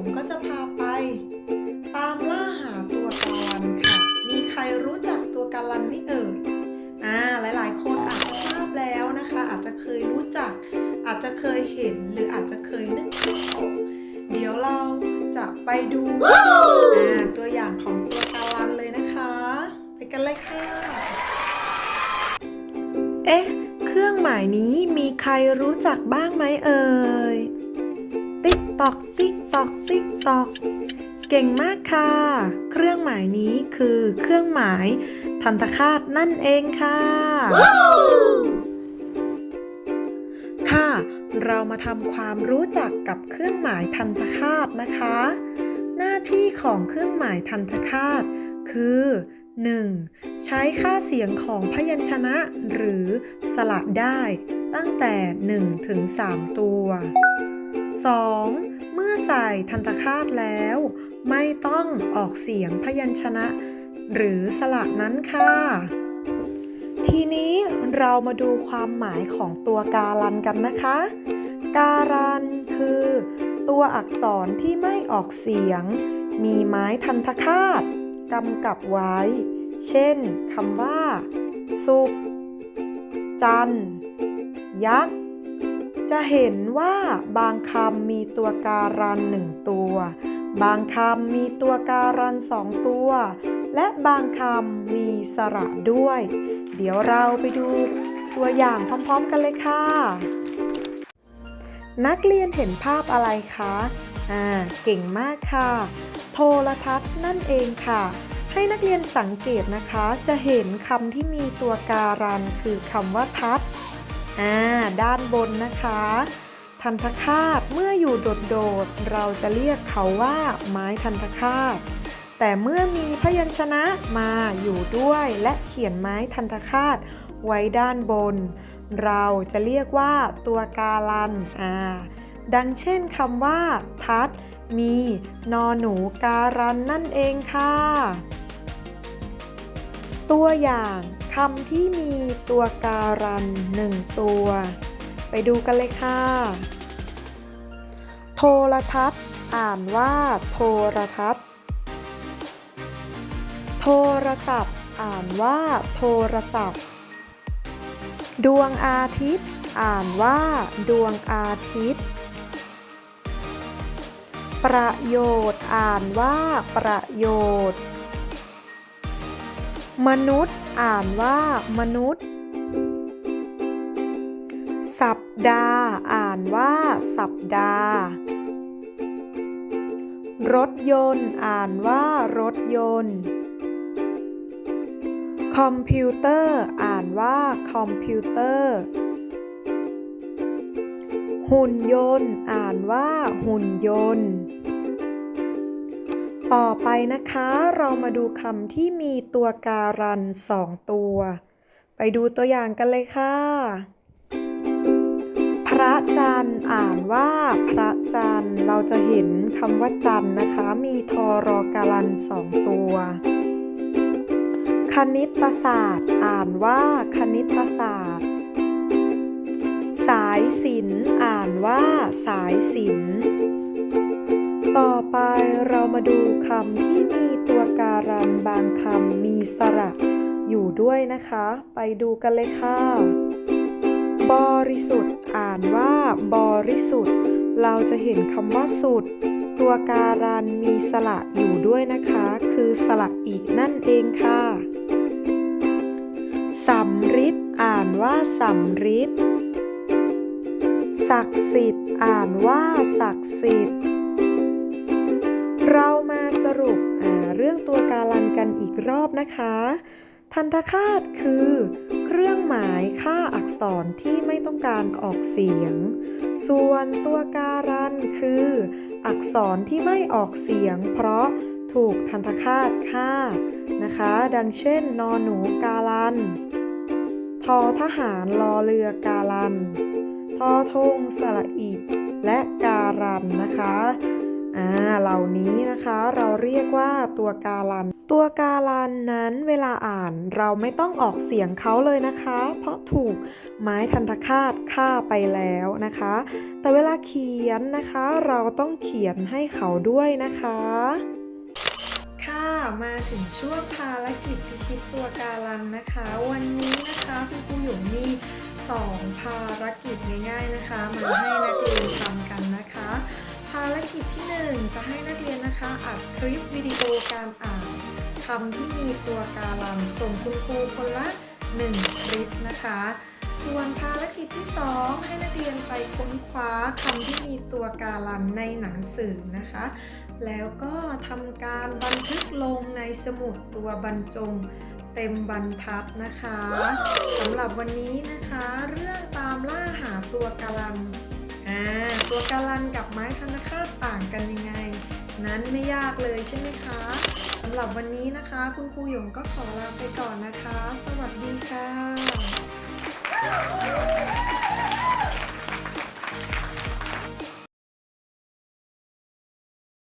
งก็จะพาไป ตามล่าหาตัวกาลันค่ะ มีใครรู้จักตัวกาลันไม่เอ่ยอ่าหลายๆ คนอาจจะทราบแล้วนะคะ อาจจะเคยรู้จัก อาจจะเคยเห็นหรืออาจจะเคยนึกภาพออกเดี๋ยวเราจะไปดูอ่าตัวอย่างของตัวกาลันเลยนะคะ ไปกันเลยค่ะ เอ๊ะ เครื่องหมายนี้มีใครรู้จักบ้างไหมเอ่ย ติ๊กตอกติ๊ก ตอก เก่งมากค่ะ เครื่องหมายนี้คือเครื่องหมายทันตคาตนั่นเองค่ะ ค่ะ เรามาทำความรู้จักกับเครื่องหมายทันตคาตนะคะ หน้าที่ของเครื่องหมายทันตคาตคือ 1. ใช้ค่าเสียงของพยัญชนะหรือสระได้ ตั้งแต่ 1 ถึง 3 ตัว 2. เมื่อใส่ทันตคาตแล้ว ไม่ต้องออกเสียงพยัญชนะ หรือสระนั้นค่ะ ทีนี้เรามาดูความหมายของตัวการันกันนะคะ การันคือ ตัวอักษรที่ไม่ออกเสียง มีไม้ทันตคาตกำกับไว้ เช่นคำว่า สุกจันยักษ์ จะเห็นว่าบางคำมีตัวการันหนึ่งตัว บางคำมีตัวการันสองตัว และบางคำมีสระด้วย เดี๋ยวเราไปดูตัวอย่างพร้อมๆกันเลยค่ะ นักเรียนเห็นภาพอะไรคะ อ่า เก่งมากค่ะ โทรทัศน์นั่นเองค่ะ ให้นักเรียนสังเกตนะคะ จะเห็นคำที่มีตัวการันคือคำว่าทัศน์ อ่าด้านบนนะคะ ทันตคาตเมื่ออยู่โดดๆเราจะเรียกเขาว่าไม้ทันตคาตแต่เมื่อมีพยัญชนะมาอยู่ด้วยและเขียนไม้ทันตคาตไว้ด้านบน เราจะเรียกว่าตัวกาลันอ่าดังเช่นคำว่า ทัดมีนอหนูการันนั่นเองค่ะ ตัวอย่าง คำที่มีตัวการันหนึ่งตัว ไปดูกันเลยค่ะ โทรทัศน์ อ่านว่าโทรทัศน์ โทรศัพท์ อ่านว่าโทรศัพท์ ดวงอาทิตย์ อ่านว่าดวงอาทิตย์ ประโยชน์ อ่านว่าประโยชน์ มนุษย์อ่านว่ามนุษย์ สัปดาห์อ่านว่าสัปดาห์ รถยนต์อ่านว่ารถยนต์ คอมพิวเตอร์อ่านว่าคอมพิวเตอร์ หุ่นยนต์อ่านว่าหุ่นยนต์ ต่อไปนะคะเรามาดูคำที่มีตัวการันสองตัว ไปดูตัวอย่างกันเลยค่ะ พระจันทร์อ่านว่าพระจันทร์เราจะเห็นคำว่าจันทร์นะคะ มีทอรอการันสองตัว คณิตศาสตร์ อ่านว่าคณิตศาสตร์ สายศิลป์อ่านว่าสายศิลป์ ไปเรามาดูคำที่มีตัวการันบางคำมีสระ อยู่ด้วยนะคะ ไปดูกันเลยค่ะ บริสุทธิ์ อ่านว่าบริสุทธิ์ เราจะเห็นคำว่าสุด ตัวการันมีสระอยู่ด้วยนะคะ คือสระอีนั่นเองค่ะสำริดอ่านว่าสำริดศักดิ์สิทธิ์ อ่านว่าศักดิ์สิทธิ์ เรามาสรุปเรื่องตัวการันกันอีกรอบนะคะ ทันตคาตคือ เครื่องหมายค่าอักษรที่ไม่ต้องการออกเสียง ส่วนตัวการันคือ อักษรที่ไม่ออกเสียง เพราะถูกทันตคาตค่านะคะ ดังเช่น นอหนูกาลันทอทหารลอเรือกาลันทอทงสระอีและการันนะคะ อ่าเหล่านี้นะคะเราเรียกว่าตัวการัน ตัวการันนั้นเวลาอ่านเราไม่ต้องออกเสียงเขาเลยนะคะ เพราะถูกไม้ทันตคาตฆ่าไปแล้วนะคะ แต่เวลาเขียนนะคะ เราต้องเขียนให้เขาด้วยนะคะ ค่ะมาถึงช่วงภารกิจพิชิตตัวการันนะคะ วันนี้นะคะคุณครูหยงมีสองภารกิจง่ายๆนะคะ มาให้นักเรียนทำกันนะคะ ภารกิจที่หนึ่งจะให้นักเรียนนะคะอัดคลิปวิดีโอการอ่านคำที่มีตัวการันส่งคุณครูคนละหนึ่งคลิปนะคะ ส่วนภารกิจที่ 2 ให้นักเรียนไปค้นคว้าคำที่มีตัวการันในหนังสือนะคะ แล้วก็ทำการบันทึกลงในสมุดตัวบรรจงเต็มบรรทัดนะคะสำหรับวันนี้นะคะ เรื่องตามล่าหาตัวการัน ตัวการันกับไม้คานาคาต่างกันยังไง นั้นไม่ยากเลยใช่ไหมคะสำหรับวันนี้นะคะ คุณครูหยงก็ขอลาไปก่อนนะคะ สวัสดีค่ะ